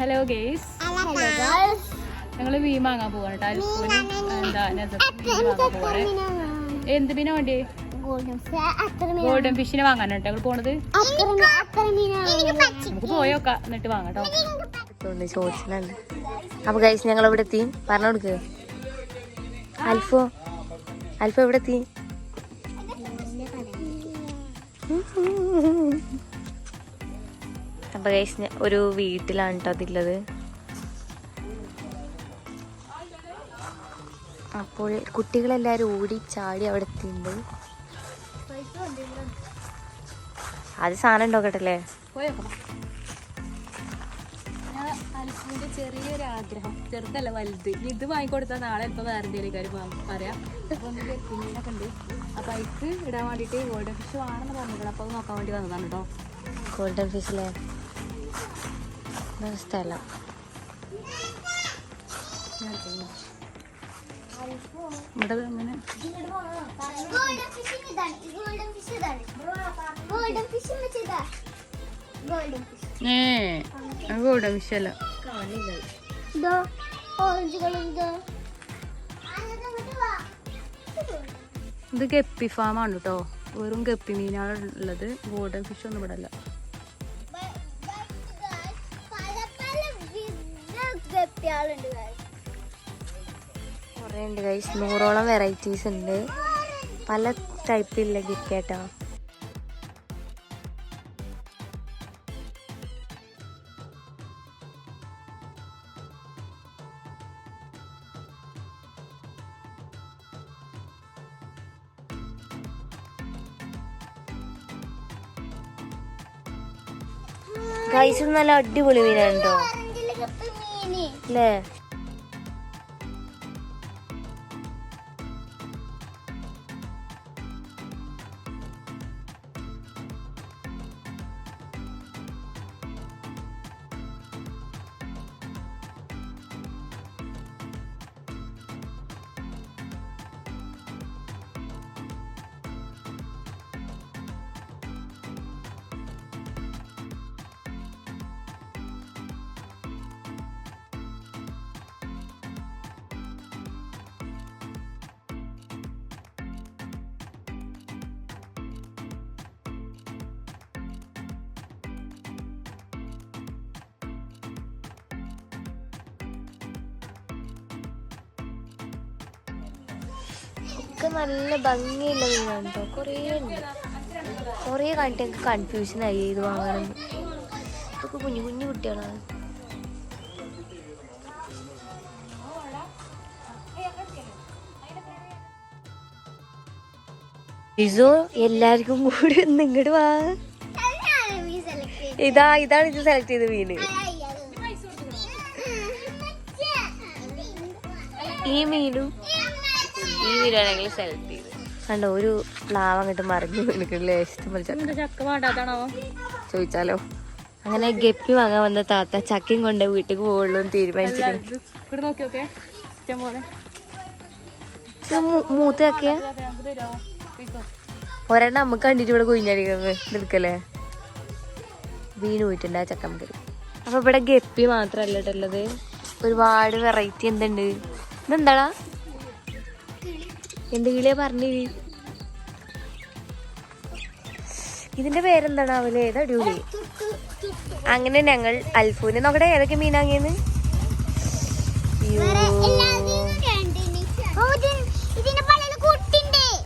Hello guys ഞങ്ങൾ മീൻ വാങ്ങാൻ പോവാണ് കേട്ടോ എന്താ നസഫും മീൻ വാങ്ങാൻ പോവാണ്. എന്ത് മീനാ വേണ്ടി? ഗോൾഡൻ ഫിഷിനെ വാങ്ങാനാണ് കേട്ടോ ഞങ്ങൾ പോണത്. നമുക്ക് പോയോക്കാം എന്നിട്ട് വാങ്ങാം കേട്ടോ ചോദിച്ചിട്ടുണ്ട്. അപ്പൊ ഗൈസ് ഞങ്ങൾ ഇവിടെ എത്തി? പറഞ്ഞു കൊടുക്ക്. അൽഫോ. അൽഫോ എവിടെ എത്തി? അപ്പൊ ഗൈസ് ഒരു വീട്ടിലാണ് കേട്ടോ അതില്ലത് അപ്പോൾ കുട്ടികളെല്ലാരും ഓടി ചാടി അവിടെ എത്തിയിട്ടുണ്ട്. അത് സാധനം ഉണ്ടോക്കട്ടല്ലേ ചെറിയൊരു ആഗ്രഹം ചെറുതല്ല വലുത്. ഇത് വാങ്ങിക്കൊടുത്താൽ നാളെ ഇപ്പൊ വേറെ എന്തെങ്കിലും കാര്യം പറയാം. അപ്പോൾ ഗപ്പിമീനൊക്കെ ഉണ്ട്. അപ്പൊ അതിക്ക് ഇടാൻ വേണ്ടിട്ട് ഗോൾഡൻ ഫിഷ് വേണമെന്ന് പറഞ്ഞിട്ടുണ്ട്. അപ്പൊ അത് നോക്കാൻ വേണ്ടി വന്നതാണ് കേട്ടോ ഗോൾഡൻ ഫിഷിലെ സ്ഥലം. ഇവിടെ അങ്ങനെ ഏ ഗോൾഡൻ ഫിഷ് അല്ല. ഇത് ഗപ്പി ഫാമാണ് കേട്ടോ. വെറും ഗപ്പി മീനാണ് ഉള്ളത്. ഗോൾഡൻ ഫിഷ് ഒന്നും ഇവിടെ അല്ല. കുറേ ഉണ്ട് ഗൈസ് നൂറോളം വെറൈറ്റീസ് ഉണ്ട്. പല ടൈപ്പിലുള്ള ഗിഫ്റ്റ് കേട്ടോ. ഗൈസ് നല്ല അടിപൊളി മീനാണ് കേട്ടോ ഓറഞ്ചിലെ ഗപ്പി മീന് അല്ലേ ഒക്കെ നല്ല ഭംഗിയുള്ള മീനാണ് കുറേ ഉണ്ട്. കുറേ കണ്ടിട്ട് എനിക്ക് കൺഫ്യൂഷൻ ആയി. ഇത് വാങ്ങണം. ഇതൊക്കെ കുഞ്ഞു കുഞ്ഞു കുട്ടികളാണ് ഇസോ എല്ലാവർക്കും കൂടി ഒന്ന് ഇങ്ങോട്ട് വാ. ഇതാ ഇതാണ് ഇത് സെലക്ട് ചെയ്ത മീന് ഈ മീനും. ഈ മീനാണെങ്കിൽ സെലക്ട് ചെയ്ത്. കണ്ടോ ഒരു പ്ലാവ് അങ്ങോട്ട് മറിഞ്ഞു ഇഷ്ടം പോലെ ചക്ക. ചക്ക വേണ്ടാത്താണോ ചോദിച്ചാലോ? അങ്ങനെ ഗപ്പി വാങ്ങാൻ വന്ന താത്ത ചക്കയും കൊണ്ട് വീട്ടിലേക്ക് പോകുള്ളൂ എന്ന് മൂ- മൂത്ത ചക്കയാ? ഒരെണ്ണം നമുക്ക് കണ്ടിട്ട് ഇവിടെ കുഞ്ഞടിക്കുന്നത് എടുക്കല്ലേ വീണ് പോയിട്ടുണ്ട് ആ ചക്ക നമുക്ക്. അപ്പൊ ഇവിടെ ഗപ്പി മാത്രല്ല ഉള്ളത്. ഒരുപാട് വെറൈറ്റി എന്തുണ്ട്? ഇതെന്താടാ? എന്ത് കിളിയാ പറഞ്ഞു ഇതിന്റെ പേരെന്താണ് അവൽ? ഏതാ അടിപൊളി. അങ്ങനെ ഞങ്ങൾ അൽഫൂന്. നോക്കട്ടെ ഏതൊക്കെ മീനാങ്ങിയെന്ന്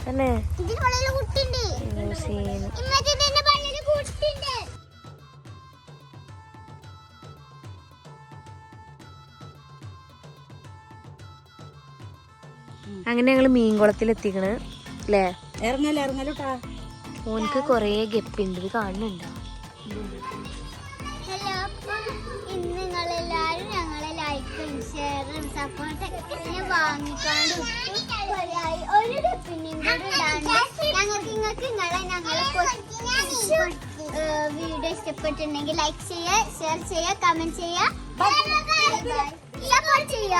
തന്നെ. അങ്ങനെ ഞങ്ങൾ മീൻകുളത്തിൽ എത്തിക്കണ് അല്ലേ ഇറങ്ങല ഇറങ്ങലോട്ടാ ഓനക്ക് കൊറേ ഗപ്പിണ്ട് ഇത് കാണുന്നുണ്ടോ? ഞങ്ങളെ ഞങ്ങളെ വീഡിയോ ഇഷ്ടപ്പെട്ടിട്ടുണ്ടെങ്കിൽ ലൈക്ക് ചെയ്യുക ഷെയർ ചെയ്യുക കമന്റ് ചെയ്യുക സപ്പോർട്ട് ചെയ്യുക